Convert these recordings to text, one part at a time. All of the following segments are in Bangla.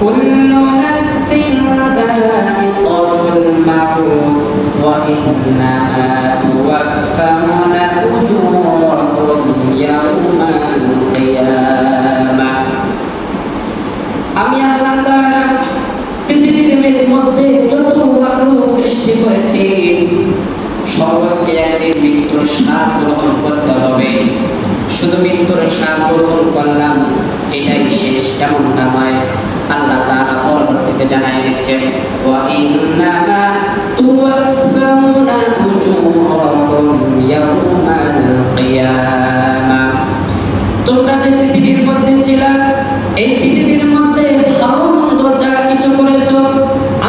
كل نفس ذائقة الموت وإنما توفون أجوركم يوم القيامة আমি আল্লাহ তাআলা পৃথিবীর মধ্যে যত মাখলুক সৃষ্টি করেছি সকলকে একদিন মৃত্যুর স্বাদ গ্রহণ করতে হবে শুধু মৃত্যুর স্বাদ গ্রহণ করলাম এটাই শেষ এমনটা নয় আল্লাহ তাআলা পরবর্তীতে জানাই দিচ্ছেন, ওয়া ইন্নামা তুওয়াফাউনা উজুরাকুম ইয়াউমাল কিয়ামা। তোমরা যে পৃথিবীর মধ্যে ছিলা, এই পৃথিবীর মধ্যে ভালো মন্দ যা কিছু করেছ,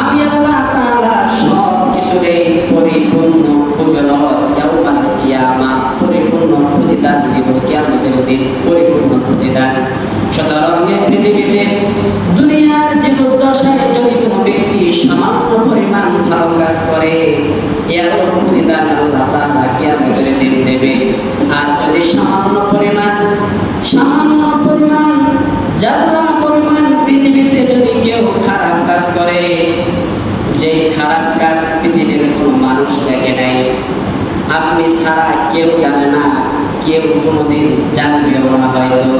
আমি আল্লাহ তাআলা সব কিছুকে পরিপূর্ণ উজরত ইয়াউমাল কিয়ামা, পরিপূর্ণ প্রতিদান দিব, কিয়ামতের দিন পরিপূর্ণ প্রতিদান। সুতরাং পৃথিবীতে এর প্রতিদান আল্লাহ তাআলা কিয়ামতের দিন দেবে। আর যদি সামান্য পরিমাণ সামান্য পরিমাণ, যারা পরিমাণ পৃথিবীতে যদি কেউ খারাপ কাজ করে যে খারাপ কাজ পৃথিবীর কোনো মানুষ দেখে নাই, আপনি ছাড়া কেউ জানে না, কেউ কোনোদিন জানবেও না হয়তো।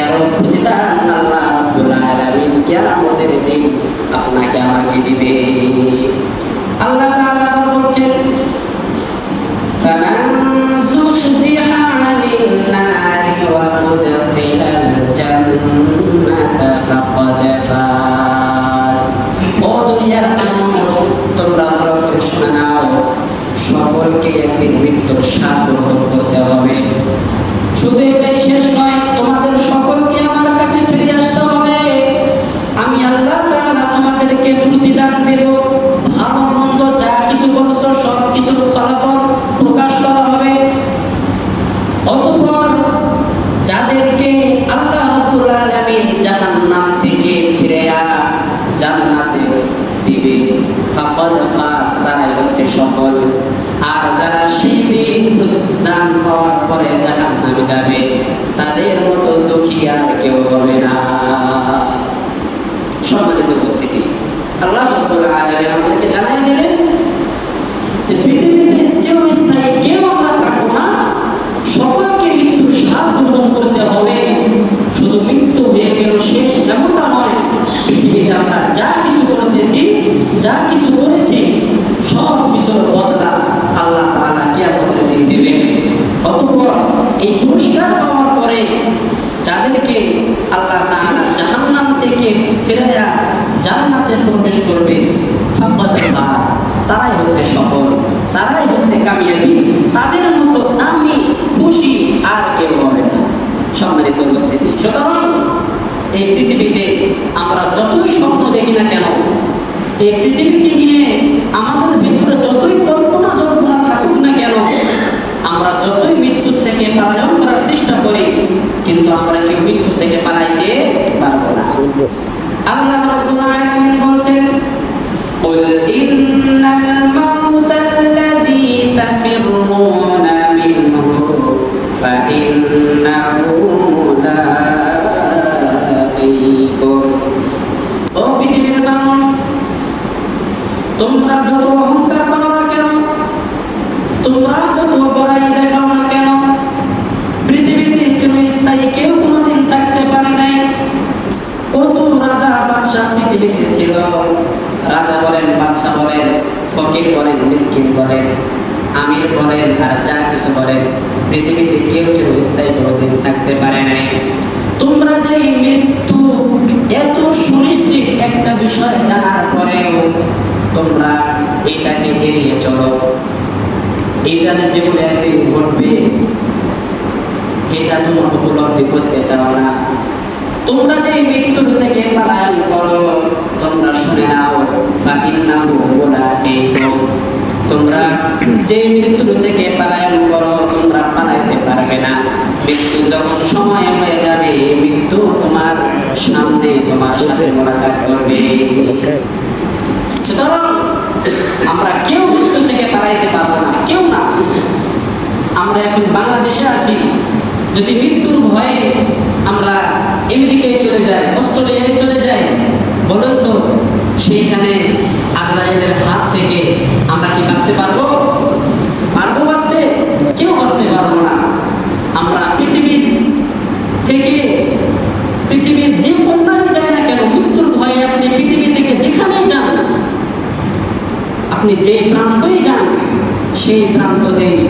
এর প্রতিদান আল্লাহ রাব্বুল আলামিন কিয়ামতের দিন আপনাকে আমাকে দিবে। তোমরা আমি আল্লাহ তাআলা তোমাদেরকে প্রতিদান দেব ভালো মন্দ যা কিছু করেছ সব কিছুর প্রকাশ করা হবে। অতঃপর যাদেরকে আল্লাহ রাব্বুল আলামিন জাহান্নাম থেকে ফিরে জান্নাতে দিবে ফাস তারাই হচ্ছে সফল। আর যারা সেই দিন দান পাওয়ার পরে জাহান্নামে যাবে, তাদের মতো দুঃখী আর কেউ হবে না। সম্মানিত উপস্থিতি, আল্লাহ আমাদেরকে জানাই দিলেন যে পৃথিবীতে যাদেরকে আল্লাহ তাআলা জাহান্নাম থেকে ফেরায়া জান্নাতে প্রবেশ করবে। তারাই হচ্ছে সফল, তারাই হচ্ছে কামিয়াবি। তাদের মতো আমি খুশি আর কেউ হবে না। সম্মানিত উপস্থিতি, সুতরাং এই পৃথিবীতে আমরা যতই স্বপ্ন দেখি না কেন, এই পৃথিবীকে নিয়ে আমাদের ভিতরে যতই কল্পনা জল্পনা থাকুক না কেন, আমরা যতই মৃত্যুর থেকে পালায়ন করার চেষ্টা করি, কিন্তু আমরা থেকে পালাইতে পারবো না আল্লাহ রাব্বুল আলামিন বলছেন قل إن الموت الذي تفرون منه فإنه ملاقيكم ও পৃথিবীর মানুষ তোমরা যত অহংকার করো না কেন তোমরা যত বড়াই পৃথিবীতে ছিল, রাজা বলেন, বাদশাহ বলেন, ফকির বলেন, মিসকিন বলেন, আমির বলেন আর যা কিছু বলেন, পৃথিবীতে কেউ কেউ স্থায়ী কোনোদিন থাকতে পারে নাই। তোমরা যে মৃত্যু, এত সুনিশ্চিত একটা বিষয় জানার পরেও তোমরা এটাকে এড়িয়ে চলো। এটা যে জীবনে একদিন ঘটবে, এটা তোমরা উপলব্ধি করতে চাও না। তোমরা যে মৃত্যুর থেকে পালায়ন করো, তোমরা শুনে নাও তোমরা যে মৃত্যুর থেকে পালায়ন করো, তোমরা পালাইতে পারবে না। মৃত্যু যখন সময় হয়ে যাবে, মৃত্যু তোমার সামনে তোমার সাথে মোলাকাত করবে। সুতরাং আমরা কেউ মৃত্যু থেকে পালাইতে পারব না, কেউ না। আমরা এখন বাংলাদেশে আছি। যদি মৃত্যুর ভয়ে আমরা আমেরিকায় চলে যাই, অস্ট্রেলিয়ায় চলে যাই, বলুন তো, সেইখানে আজরাইলের হাত থেকে আমরা কি বাঁচতে পারব? পারব বাঁচতে? কেউ বাঁচতে পারব না। আমরা পৃথিবীর থেকে, পৃথিবীর যে কোনায় যায় না কেন, মৃত্যুর ভয়ে আপনি পৃথিবী থেকে যেখানেই যান, আপনি যে প্রান্তই যান, সেই প্রান্ততেই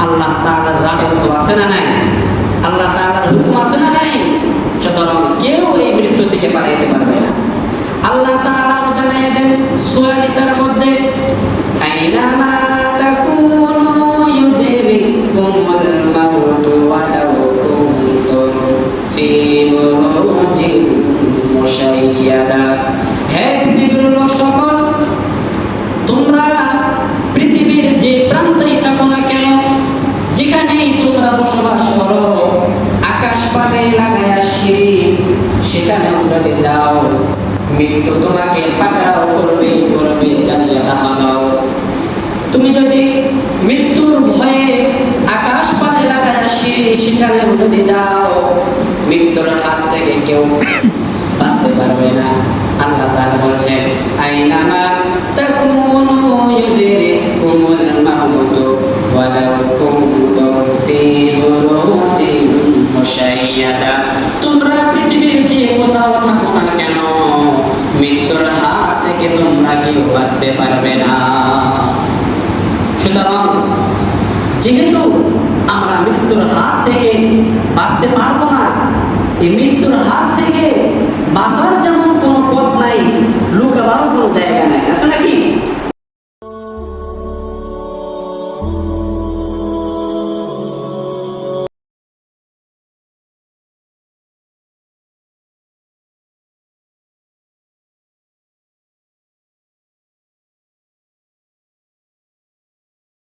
আল্লাহ তাআলার রাজত্ব আছে না নাই? আল্লাহ তাআলার হুকুম আছে না নাই সুতরাং কেউ এই মৃত্যু থেকে পালাইতে পারবে না। আল্লাহ তাআলা জানিয়ে দেন সূরা নিসার মধ্যে আইনামা তাকুনু মাউতু কুনতুম ফি হে পৃথিবীর সকল, তোমরা পৃথিবীর যে প্রান্তেই থাকো না কেন, যেখানেই তোমরা বসবাস করো, আকাশ পাতে লাগায়া সিঁড়ি, সেখানেও যদি যাও, মৃত্যু তোমাকে পাকড়াও করবে করবে, জানিয়ে দাও। তুমি যদি মৃত্যুর ভয়ে আকাশ পাতে লাগায়া সিঁড়ি সেখানেও যদি যাও, মৃত্যুর হাত থেকে কেউ বাঁচতে পারবে না। আল্লাহ তাআলা বলছেন আইনামা মুশাইয়াদা। কোথাও না কেন মৃত্যুর হাত থেকে তোমরা কেউ বাঁচতে পারবে না? সুতরাং যেহেতু আমরা মৃত্যুর হাত থেকে বাঁচতে পারব না, এই মৃত্যুর হাত থেকে বাঁচার